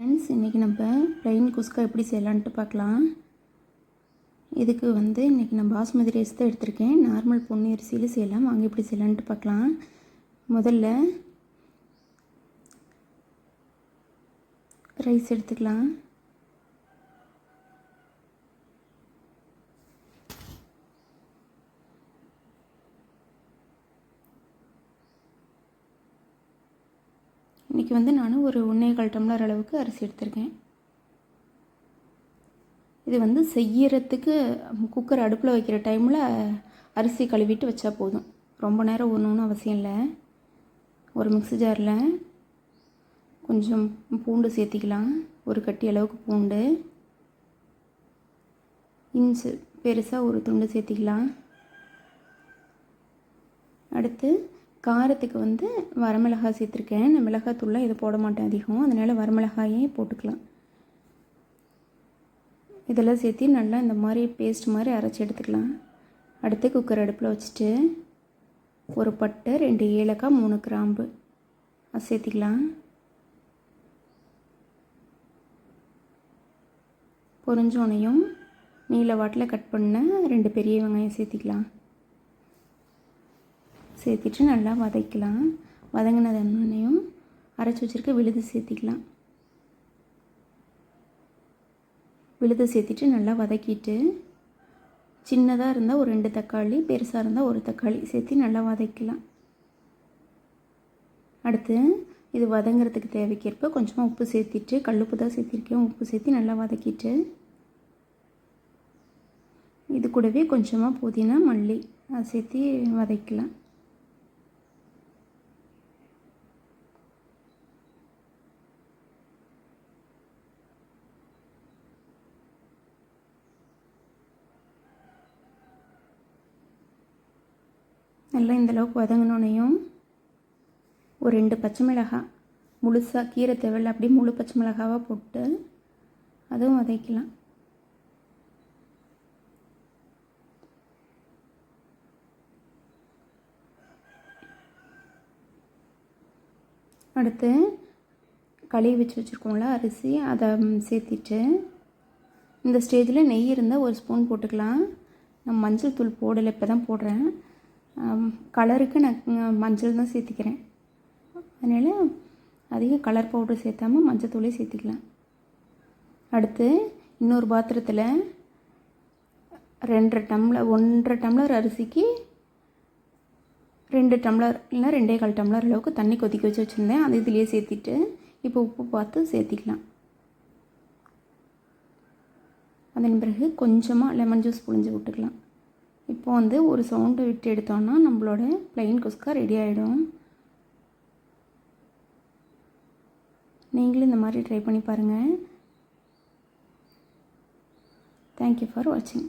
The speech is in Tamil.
ஃப்ரெண்ட்ஸ் இன்றைக்கி நம்ம ப்ளைன் குஸ்கா எப்படி செய்யலான்ட்டு பார்க்கலாம். இதுக்கு வந்து இன்றைக்கி நான் பாஸ்மதி ரைஸ் தான் எடுத்திருக்கேன். நார்மல் பொன்னி அரிசியில் செய்யலாம். வாங்க எப்படி செய்யலான்ட்டு பார்க்கலாம். முதல்ல ரைஸ் எடுத்துக்கலாம். இன்றைக்கி வந்து நான் ஒரு ஒன்றேகால் டம்ளர் அளவுக்கு அரிசி எடுத்திருக்கேன். இது வந்து செய்யறதுக்கு குக்கர் அடுப்பில் வைக்கிற டைமில் அரிசி கழுவிட்டு வச்சா போதும். ரொம்ப நேரம் ஊறணும்னு அவசியம் இல்லை. ஒரு மிக்ஸி ஜாரில் கொஞ்சம் பூண்டு சேர்த்திக்கலாம். ஒரு கட்டி அளவுக்கு பூண்டு. இஞ்சி பெருசாக ஒரு துண்டு சேர்த்திக்கலாம். அடுத்து காரத்துக்கு வந்து வரமிளகாய் சேர்த்துருக்கேன். நான் மிளகாத்தூள்லாம் இது போட மாட்டேன் அதிகம். அதனால் வரமிளகாயே போட்டுக்கலாம். இதெல்லாம் சேர்த்து நல்லா இந்த மாதிரி பேஸ்ட் மாதிரி அரைச்சி எடுத்துக்கலாம். அடுத்து குக்கர் அடுப்பில் வச்சுட்டு ஒரு பட்டை ரெண்டு ஏலக்காய் மூணு கிராம்பு. அது சேர்த்திக்கலாம். பொறிஞ்சோனையும் நீல வாட்டில் கட் பண்ண ரெண்டு பெரிய வெங்காயம் சேர்த்திக்கலாம். சேர்த்திட்டு நல்லா வதக்கலாம். வதங்கினதன்னையும் அரைச்சி வச்சுருக்க விழுது சேர்த்திக்கலாம். விழுது சேர்த்திட்டு நல்லா வதக்கிட்டு சின்னதாக இருந்தால் ஒரு ரெண்டு தக்காளி பெருசாக இருந்தால் ஒரு தக்காளி சேர்த்து நல்லா வதக்கலாம். அடுத்து இது வதங்கிறதுக்கு தேவைக்கேற்ப கொஞ்சமாக உப்பு சேர்த்திட்டு கல்லுப்பு தான் சேர்த்திருக்கேன். உப்பு சேர்த்து நல்லா வதக்கிட்டு இது கூடவே கொஞ்சமாக புதினா மல்லி அதை சேர்த்து வதக்கலாம். நல்லா இந்தளவுக்கு வதங்கினோனையும் ஒரு ரெண்டு பச்சை மிளகாய் முழுசாக கீரை தேவையில்ல அப்படியே முழு பச்சை மிளகாவாக போட்டு அதுவும் வதக்கலாம் அடுத்து கழுவி வச்சு வச்சுருக்கோம்ல அரிசி அதை சேர்த்திட்டு இந்த ஸ்டேஜில் நெய் இருந்தால் ஒரு ஸ்பூன் போட்டுக்கலாம். நான் மஞ்சள் தூள் போடலை இப்போ தான் போடுறேன். கலருக்கு நான் மஞ்சள் தான் சேர்த்திக்கிறேன். அதனால் அதிக கலர் பவுடர் சேர்த்தாமல் மஞ்சள் தூளே சேர்த்திக்கலாம். அடுத்து இன்னொரு பாத்திரத்தில் ரெண்டரை டம்ளர் ஒன்றரை டம்ளர் அரிசிக்கு ரெண்டு டம்ளர் இல்லை ரெண்டே கால் டம்ளர் அளவுக்கு தண்ணி கொதிக்க வச்சு வச்சுருந்தேன். அது இதுலேயே சேர்த்திட்டு இப்போ உப்பு பார்த்து சேர்த்திக்கலாம். அதன் பிறகு கொஞ்சமாக லெமன் ஜூஸ் புழிஞ்சு விட்டுக்கலாம். இப்போ வந்து ஒரு சவுண்டு விட்டு எடுத்தோன்னா நம்மளோட ப்ளைன் குஸ்கா ரெடி ஆகிடும் நீங்களும் இந்த மாதிரி ட்ரை பண்ணி பாருங்கள் தேங்க்யூ ஃபார் வாட்சிங்